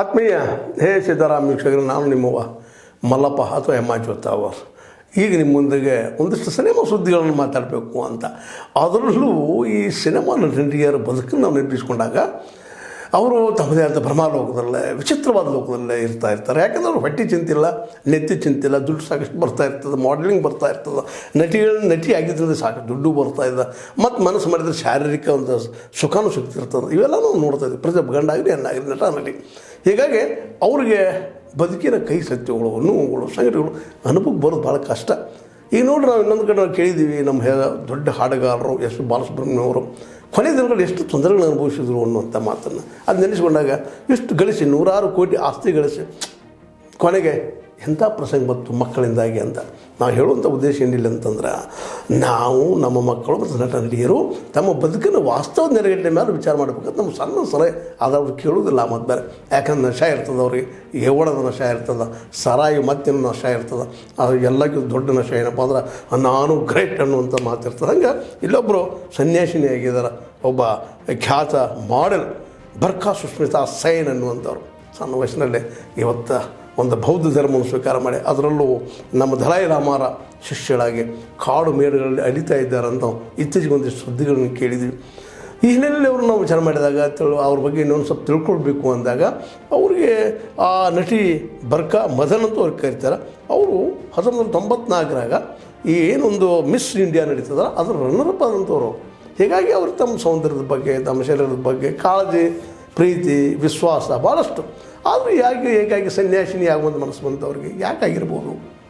ಆತ್ಮೀಯ, ಹೇ ಸಿದ್ದರಾಮ ವೀಕ್ಷಕರು, ನಾನು ನಿಮ್ಮವ್ವ ಮಲ್ಲಪ್ಪ ಅಥವಾ ಎಮ್ಮಾಚೋತ್ತಾವ ಈಗ ನಿಮ್ಮ ಮುಂದೆ ಒಂದಿಷ್ಟು ಸಿನಿಮಾ ಸುದ್ದಿಗಳನ್ನು ಮಾತಾಡಬೇಕು ಅಂತ. ಅದರಲ್ಲೂ ಈ ಸಿನಿಮಾ ನಟಿಯರ ಬದುಕನ್ನು ನಾವು ನೆನಪಿಸ್ಕೊಂಡಾಗ ಅವರು ತಮ್ಮದೇ ಆದ ಭ್ರಮಾಲೋಕದಲ್ಲೇ ವಿಚಿತ್ರವಾದ ಲೋಕದಲ್ಲೇ ಇರ್ತಾ ಇರ್ತಾರೆ. ಯಾಕಂದ್ರೆ ಅವ್ರು ಹೊಟ್ಟೆ ಚಿಂತಿಲ್ಲ, ನೆತ್ತಿ ಚಿಂತಿಲ್ಲ, ದುಡ್ಡು ಸಾಕಷ್ಟು ಬರ್ತಾ ಇರ್ತದೆ ಮಾಡಲಿಂಗ್ ಬರ್ತಾ ಇರ್ತದೆ. ನಟಿಗಳು ನಟಿ ಆಗಿದ್ದರಿಂದ ಸಾಕು ದುಡ್ಡು ಬರ್ತಾ ಇದೆ. ಮತ್ತು ಮನಸ್ಸು ಮಾಡಿದರೆ ಶಾರೀರಿಕ ಒಂದು ಸುಖನೂ ಸಿಗ್ತಿರ್ತದೆ ಇವೆಲ್ಲ ನಾವು ನೋಡ್ತಾ ಇದ್ದೀವಿ ಪ್ರತಿ ಗಂಡಾಗಲಿ ಹೆಣ್ಣಾಗಲಿ, ನಟ ನಟಿ ಹೀಗಾಗಿ ಅವ್ರಿಗೆ ಬದುಕಿನ ಕೈ ಸತ್ಯಗಳು, ನೋವುಗಳು, ಸಂಗತಿಗಳು ಅನುಭವಕ್ಕೆ ಬರೋದು ಭಾಳ ಕಷ್ಟ. ಈಗ ನೋಡ್ರಿ ನಾವು ಇನ್ನೊಂದು ಕಡೆ ನಾವು ಕೇಳಿದ್ದೀವಿ ನಮ್ಮ ದೊಡ್ಡ ಹಾಡುಗಾರರು ಎಸ್ ಬಾಲಸುಬ್ರಹ್ಮಣ್ಯ ಅವರು, ಕೊನೆ ದಿನಗಳು ಎಷ್ಟು ತೊಂದರೆಗಳನ್ನು ಅನುಭವಿಸಿದ್ರು ಅನ್ನುವಂಥ ಮಾತನ್ನು. ಅದು ನೆನೆಸ್ಕೊಂಡಾಗ, ಇಷ್ಟು ಗಳಿಸಿ ನೂರಾರು ಕೋಟಿ ಆಸ್ತಿ ಗಳಿಸಿ, ಕೊನೆಗೆ ಎಂಥ ಪ್ರಸಂಗ ಬಂತು ಮಕ್ಕಳಿಂದಾಗಿ ಅಂತ. ನಾವು ಹೇಳುವಂಥ ಉದ್ದೇಶ ಏನಿಲ್ಲ ಅಂತಂದ್ರೆ, ನಾವು ನಮ್ಮ ಮಕ್ಕಳು ಮತ್ತು ನಟ ನಟಿಯರು ತಮ್ಮ ಬದುಕಿನ ವಾಸ್ತವ ನೆರಗಟ್ಟೆ ಮೇಲೆ ವಿಚಾರ ಮಾಡಬೇಕಂತ ನಮ್ಮ ಸಣ್ಣ ಸಲಹೆ ಅದು ಅವ್ರು ಕೇಳೋದಿಲ್ಲ ಮತ್ತು ಬೇರೆ. ಯಾಕಂದ್ರೆ ನಶ ಇರ್ತದೆ ಅವ್ರಿಗೆ. ಏವಳದ ನಶ ಇರ್ತದೆ, ಸರಾಯಿ ಮತ್ತಿನ ನಶ ಇರ್ತದೆ, ಅದು ಎಲ್ಲಕ್ಕಿಂತ ದೊಡ್ಡ ನಶ ಏನಪ್ಪ ಅಂದ್ರೆ ನಾನು ಗ್ರೇಟ್ ಅನ್ನುವಂಥ ಮಾತಿರ್ತದೆ ಹಂಗೆ ಇಲ್ಲೊಬ್ಬರು ಸನ್ಯಾಸಿನಿ ಆಗಿದ್ದಾರೆ, ಒಬ್ಬ ಖ್ಯಾತ ಮಾಡೆಲ್ ಬರ್ಖಾ ಸುಸ್ಮಿತಾ ಸೈನ್ ಅನ್ನುವಂಥವ್ರು. ಸಣ್ಣ ವಯಸ್ಸಿನಲ್ಲೇ ಇವತ್ತು ಒಂದು ಬೌದ್ಧ ಧರ್ಮವನ್ನು ಸ್ವೀಕಾರ ಮಾಡಿ ಅದರಲ್ಲೂ ನಮ್ಮ ದಲಾಯಿ ರಾಮಾರ ಶಿಷ್ಯಳಾಗಿ ಕಾಡು ಮೇಡುಗಳಲ್ಲಿ ಅಳಿತಾ ಇದ್ದಾರೆ ಅಂತ ಇತ್ತೀಚೆಗೆ ಒಂದಿಷ್ಟು ಸುದ್ದಿಗಳನ್ನು ಕೇಳಿದ್ವಿ. ಈ ಹಿನ್ನೆಲೆಯಲ್ಲಿ ಅವರು ನಾವು ವಿಚಾರ ಮಾಡಿದಾಗ ತಿಳು, ಅವ್ರ ಬಗ್ಗೆ ಇನ್ನೊಂದು ಸ್ವಲ್ಪ ತಿಳ್ಕೊಳ್ಬೇಕು ಅಂದಾಗ ಅವರಿಗೆ ಆ ನಟಿ ಬರ್ಕಾ ಮದನ್ ಅಂತ ಅವ್ರಿಗೆ ಕರೀತಾರೆ. ಅವರು ಹತ್ತೊಂಬತ್ತು ತೊಂಬತ್ನಾಲ್ಕರಾಗ ಈ ಏನೊಂದು ಮಿಸ್ ಇಂಡಿಯಾ ನಡೀತದ ಅದರ ರನ್ನರಪ್ಪ ಆದಂಥವ್ರು ಹೀಗಾಗಿ ಅವರು ತಮ್ಮ ಸೌಂದರ್ಯದ ಬಗ್ಗೆ, ತಮ್ಮ ಶರೀರದ ಬಗ್ಗೆ ಕಾಳಜಿ, ಪ್ರೀತಿ, ವಿಶ್ವಾಸ ಭಾಳಷ್ಟು ಆದರೂ ಯಾಕೆ ಏಕಾಗಿ ಸನ್ಯಾಸಿನಿ ಆಗುವಂಥ ಮನಸ್ಸು ಬಂತು ಅವ್ರಿಗೆ ಯಾಕಾಗಿರ್ಬೋದು?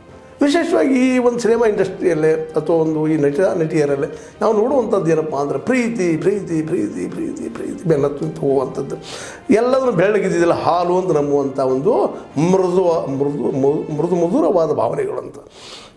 ವಿಶೇಷವಾಗಿ ಈ ಒಂದು ಸಿನಿಮಾ ಇಂಡಸ್ಟ್ರಿಯಲ್ಲೇ ಅಥವಾ ಒಂದು ಈ ನಟ ನಟಿಯರಲ್ಲೇ ನಾವು ನೋಡುವಂಥದ್ದು ಏನಪ್ಪ ಅಂದರೆ ಪ್ರೀತಿ ಪ್ರೀತಿ ಪ್ರೀತಿ ಪ್ರೀತಿ ಪ್ರೀತಿ, ಬೆನ್ನತ್ತು ಹೋಗುವಂಥದ್ದು ಎಲ್ಲದನ್ನು ಬೆಳ್ಳಗಿದ್ದಿಲ್ಲ ಹಾಲು ಅಂತ ನಂಬುವಂಥ ಒಂದು ಮೃದು ಮೃದು ಮೃದು ಮಧುರವಾದ ಭಾವನೆಗಳು ಅಂತ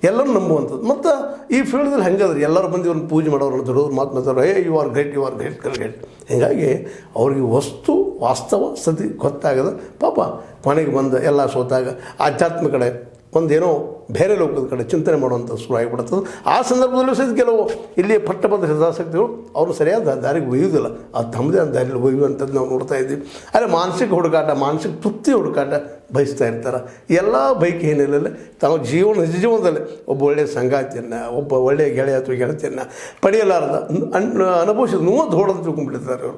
ಎಲ್ಲರೂ ನಂಬುವಂಥದ್ದು. ಮತ್ತು ಈ ಫೀಲ್ಡಲ್ಲಿ ಹೆಂಗದ್ರಿ? ಎಲ್ಲರೂ ಬಂದು ಇವ್ರನ್ನ ಪೂಜೆ ಮಾಡೋರು ದೊಡ್ಡವ್ರು ಮಾತು ಮಾತಾಡೋರು, ಏ you are great you are great great ಹೀಗಾಗಿ ಅವ್ರಿಗೆ ವಸ್ತು, ವಾಸ್ತವ ಸತಿ ಗೊತ್ತಾಗದ. ಪಾಪ ಕೊನೆಗೆ ಬಂದ ಎಲ್ಲ ಸೋತಾಗ ಆಧ್ಯಾತ್ಮ ಕಡೆ ಒಂದೇನೋ ಬೇರೆ ಲೋಕದ ಕಡೆ ಚಿಂತನೆ ಮಾಡುವಂಥ ಶುರು ಆಗಿಬಿಡುತ್ತದೆ. ಆ ಸಂದರ್ಭದಲ್ಲೂ ಸಹಿತ ಕೆಲವು ಇಲ್ಲಿ ಪಟ್ಟಬದ್ಧ ಹಿತಾಸಕ್ತಿಗಳು ಅವರು ಸರಿಯಾದ ದಾರಿಗೆ ಒಯ್ಯುವುದಿಲ್ಲ. ಆ ತಮ್ಮದೇ ಆದ ದಾರಿಯಲ್ಲಿ ಒಯ್ಯುವಂಥದ್ದು ನಾವು ನೋಡ್ತಾ ಇದ್ದೀವಿ. ಆದರೆ ಮಾನಸಿಕ ಹುಡುಕಾಟ, ಮಾನಸಿಕ ತೃಪ್ತಿ ಹುಡುಕಾಟ ಬಯಸ್ತಾ ಇರ್ತಾರೆ. ಎಲ್ಲ ಬೈಕ್ ಏನಿಲ್ಲ ತಾವು ಜೀವನ, ನಿಜ ಜೀವನದಲ್ಲಿ ಒಬ್ಬ ಒಳ್ಳೆಯ ಸಂಗಾತಿಯನ್ನು, ಒಬ್ಬ ಒಳ್ಳೆಯ ಗೆಳೆಯ ಅಥವಾ ಗೆಳತಿಯನ್ನು ಪಡೆಯಲಾರದ ಅನ್ ಅನುಭವಿಸಿದ ನೋವು ದೊಡ್ಡದು ತಿಳ್ಕೊಂಡ್ಬಿಡ್ತಾರೆ ಅವರು.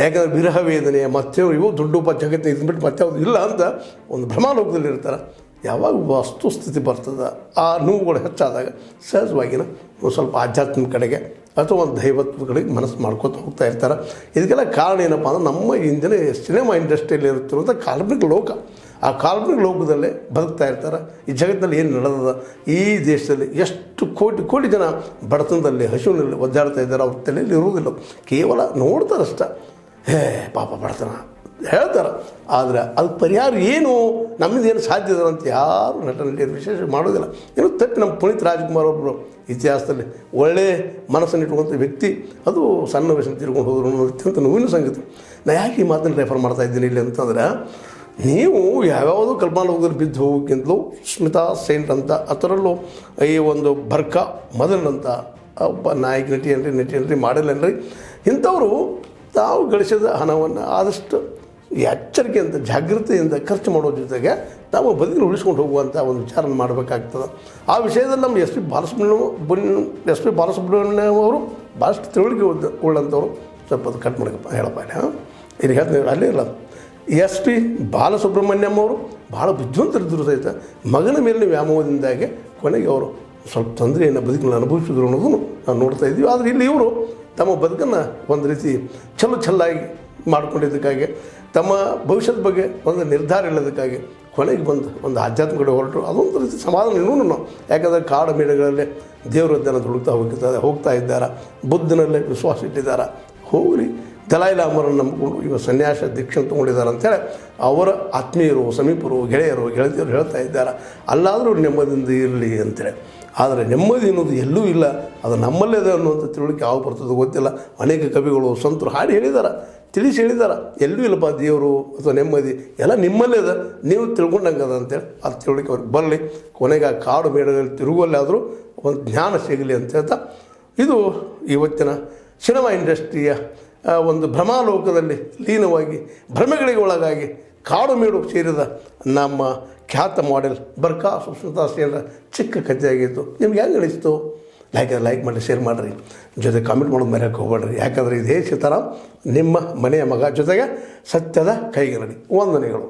ಯಾಕಂದರೆ ವಿರಹ ವೇದನೆ ಮತ್ತೆ ಇವು ದುಡ್ಡು ಜಗತ್ತಿನ ಇದನ್ನ ಬಿಟ್ಟು ಮತ್ತೆ ಇಲ್ಲ ಅಂತ ಒಂದು ಭ್ರಮಾಲೋಕದಲ್ಲಿ ಇರ್ತಾರೆ ಯಾವಾಗ ವಸ್ತುಸ್ಥಿತಿ ಬರ್ತದೆ. ಆ ನೋವುಗಳು ಹೆಚ್ಚಾದಾಗ ಸಹಜವಾಗಿನ ಒಂದು ಸ್ವಲ್ಪ ಆಧ್ಯಾತ್ಮಿಕ ಕಡೆಗೆ ಅಥವಾ ಒಂದು ದೈವತ್ವದ ಕಡೆಗೆ ಮನಸ್ಸು ಮಾಡ್ಕೊತ ಹೋಗ್ತಾ ಇರ್ತಾರೆ. ಇದಕ್ಕೆಲ್ಲ ಕಾರಣ ಏನಪ್ಪ ಅಂದ್ರೆ ನಮ್ಮ ಇಂದಿನ ಸಿನಿಮಾ ಇಂಡಸ್ಟ್ರಿಯಲ್ಲಿ ಇರುತ್ತಿರುವಂಥ ಕಾಲ್ಪನಿಕ ಲೋಕ. ಆ ಕಾಲ್ಪನಿಕ ಲೋಕದಲ್ಲೇ ಬದುಕ್ತಾ ಇರ್ತಾರೆ. ಈ ಜಗತ್ತಿನಲ್ಲಿ ಏನು ನಡೆದದ? ಈ ದೇಶದಲ್ಲಿ ಎಷ್ಟು ಕೋಟಿ ಕೋಟಿ ಜನ ಬಡತನದಲ್ಲಿ, ಹಸುವಿನಲ್ಲಿ ಒದ್ದಾಡ್ತಾ ಇದ್ದಾರೆ. ಅವ್ರ ತಲೆಯಲ್ಲಿ ಇರುವುದಿಲ್ಲ. ಕೇವಲ ನೋಡ್ತಾರಷ್ಟ. ಹೇ, ಪಾಪ ಬಡತನ. ಹೇಳ್ತಾರೆ. ಆದರೆ ಅದು ಪರಿಹಾರ ಏನು? ನಮ್ಮಿಂದ ಏನು ಸಾಧ್ಯ ಇದೆ ಅಂತ ಯಾರು ನಟನಲ್ಲಿ ವಿಶೇಷ ಮಾಡೋದಿಲ್ಲ. ಏನು ತಪ್ಪಿ ನಮ್ಮ ಪುನೀತ್ ರಾಜ್ಕುಮಾರ್ ಒಬ್ಬರು ಇತಿಹಾಸದಲ್ಲಿ ಒಳ್ಳೆಯ ಮನಸ್ಸನ್ನು ಇಟ್ಕೊಂಥ ವ್ಯಕ್ತಿ. ಅದು ಸಣ್ಣ ವಯಸ್ಸನ್ನು ತಿರ್ಕೊಂಡು ಹೋದ್ರು ಅತ್ಯಂತ ನೋವಿನ ಸಂಗತಿ. ನಾ ಯಾಕೆ ಈ ಮಾತನ್ನು ರೆಫರ್ ಮಾಡ್ತಾ ಇದ್ದೀನಿ ಇಲ್ಲಿ ಅಂತಂದ್ರೆ, ನೀವು ಯಾವ್ಯಾವುದೋ ಕಲ್ಪನಾಲೋಕದಲ್ಲಿ ಬಿದ್ದು ಹೋಗೋಕ್ಕಿಂತಲೂ ಸ್ಮಿತಾ ಸೇಂಟ್ ಅಂತ ಅದರಲ್ಲೂ ಈ ಒಂದು ಬರ್ಕ ಮದನ್ ಅಂತ ಒಬ್ಬ ನಾಯಕ ನಟಿ ಅನ್ರಿ ನಟಿ ಅನ್ರಿ ಮಾಡೆಲ್ ಇಂಥವರು ತಾವು ಗಳಿಸಿದ ಹಣವನ್ನು ಆದಷ್ಟು ಎಚ್ಚರಿಕೆಯಿಂದ, ಜಾಗೃತಿಯಿಂದ ಖರ್ಚು ಮಾಡೋ ಜೊತೆಗೆ ತಾವು ಬದುಕಿನ ಉಳಿಸ್ಕೊಂಡು ಹೋಗುವಂಥ ಒಂದು ವಿಚಾರ ಮಾಡಬೇಕಾಗ್ತದೆ. ಆ ವಿಷಯದಲ್ಲಿ ನಮ್ಮ S P Balasubrahmanya S P Balasubrahmanya ಅವರು ಭಾಳಷ್ಟು ತಿಳುವಳಿಕೆ ಉಳ್ಳಂಥವ್ರು ಸ್ವಲ್ಪ ಅದು ಕಟ್ ಮಾಡಕಪ್ಪ ಹೇಳಪ್ಪ ಇಲ್ಲಿ ಹೇಳ್ತೀನಿ, ಅಲ್ಲೇ ಇಲ್ಲ. ಎಸ್ ಪಿ ಬಾಲಸುಬ್ರಹ್ಮಣ್ಯಂ ಅವರು ಭಾಳ ಬುದ್ಧಿವಂತರಿದ್ದರು ಸಹಿತ. ಮಗನ ಮೇಲಿನ ವ್ಯಾಮೋಹದಿಂದಾಗಿ ಕೊನೆಗೆ ಅವರು ಸ್ವಲ್ಪ ತೊಂದರೆಯನ್ನು ಬದುಕನ್ನು ಅನುಭವಿಸಿದ್ರು ಅನ್ನೋದನ್ನು ನಾವು ನೋಡ್ತಾ ಇದ್ದೀವಿ. ಆದರೆ ಇಲ್ಲಿ ಇವರು ತಮ್ಮ ಬದುಕನ್ನು ಒಂದು ರೀತಿ ಚಲೋ ಚೆಲ್ಲಾಗಿ ಮಾಡ್ಕೊಂಡಿದ್ದಕ್ಕಾಗಿ, ತಮ್ಮ ಭವಿಷ್ಯದ ಬಗ್ಗೆ ಒಂದು ನಿರ್ಧಾರ ಇಲ್ಲದಕ್ಕಾಗಿ ಕೊನೆಗೆ ಬಂದು ಒಂದು ಆಧ್ಯಾತ್ಮಿಕ ಕಡೆ ಹೊರಟರು. ಅದೊಂದು ರೀತಿ ಸಮಾಧಾನ ಇನ್ನೂ ನಾವು ಯಾಕಂದರೆ ಕಾಡು ಮೀನುಗಳಲ್ಲಿ ದೇವರ ಜನ ಹುಡುಕ್ತಾ ಹೋಗ್ತಾ ಹೋಗ್ತಾ ಇದ್ದಾರೆ? ಬುದ್ಧನಲ್ಲೇ ವಿಶ್ವಾಸ ಇಟ್ಟಿದ್ದಾರೆ? ಹೋಗಲಿ. ದಲಾಯಿ ಲಾಮರನ್ನು ನಂಬಿಕೊಂಡು ಇವ ಸನ್ಯಾಸ ದೀಕ್ಷೆ ತೊಗೊಂಡಿದ್ದಾರೆ ಅಂತೇಳಿ ಅವರ ಆತ್ಮೀಯರು, ಸಮೀಪರು, ಗೆಳೆಯರು, ಗೆಳತಿಯರು ಹೇಳ್ತಾ ಇದ್ದಾರೆ? ಅಲ್ಲಾದರೂ ನೆಮ್ಮದಿಯಿಂದ ಇರಲಿ ಅಂತೇಳಿ. ಆದರೆ ನೆಮ್ಮದಿ ಅನ್ನೋದು ಎಲ್ಲೂ ಇಲ್ಲ. ಅದು ನಮ್ಮಲ್ಲೇ ಇದೆ ಅನ್ನುವಂಥ ತಿಳುವಳಿಕೆ ಯಾವ ಬರ್ತದೆ ಗೊತ್ತಿಲ್ಲ. ಅನೇಕ ಕವಿಗಳು, ಸಂತರು ಹಾಡಿ ಹೇಳಿದ್ದಾರೆ. ತಿಳಿಸಿ ಹೇಳಿದಾರ. ಎಲ್ಲೂ ಇಲ್ಲಪ್ಪ, ದೇವರು ಅಥವಾ ನೆಮ್ಮದಿ, ಎಲ್ಲ ನಿಮ್ಮಲ್ಲೇ ಅದ. ನೀವು ತಿಳ್ಕೊಂಡಂಗೆ ಅದ ಅಂತೇಳಿ ಅದು ತಿಳುವಳಿಕೆ ಅವ್ರಿಗೆ ಬರಲಿ. ಕೊನೆಗೆ ಆ ಕಾಡು ಮೇಡದಲ್ಲಿ ತಿರುಗುವಲ್ಲಾದರೂ ಒಂದು ಜ್ಞಾನ ಸಿಗಲಿ ಅಂತ ಹೇಳ್ತಾ, ಇದು ಇವತ್ತಿನ ಸಿನಿಮಾ ಇಂಡಸ್ಟ್ರಿಯ ಒಂದು ಭ್ರಮಾಲೋಕದಲ್ಲಿ ಲೀನವಾಗಿ, ಭ್ರಮೆಗಳಿಗೆ ಒಳಗಾಗಿ ಕಾಡು ಮೇಡು ಸೇರಿದ ನಮ್ಮ ಖ್ಯಾತ ಮಾಡೆಲ್ ಬರ್ಕಾ ಸುಸ್ಮಿತಾ ಸೇರಿದ ಚಿಕ್ಕ ಕಥೆಯಾಗಿತ್ತು ನಿಮ್ಗೆ ಹೆಂಗೆ ಅನಿಸ್ತು? ಲೈಕ್ ಲೈಕ್ ಮಾಡಿ ಶೇರ್ ಮಾಡಿರಿ. ಜೊತೆ ಕಾಮೆಂಟ್ ಮಾಡೋದು ಮರೆಯೋಕ್ಕೆ ಹೋಗ್ಬೇಡ್ರಿ. ಯಾಕಂದರೆ ಇದೇ ಸೀತಾರಾಮ್ ನಿಮ್ಮ ಮನೆಯ ಮಗ ಜೊತೆಗೆ ಸತ್ಯದ ಕೈಗರಡಿ. ವಂದನೆಗಳು.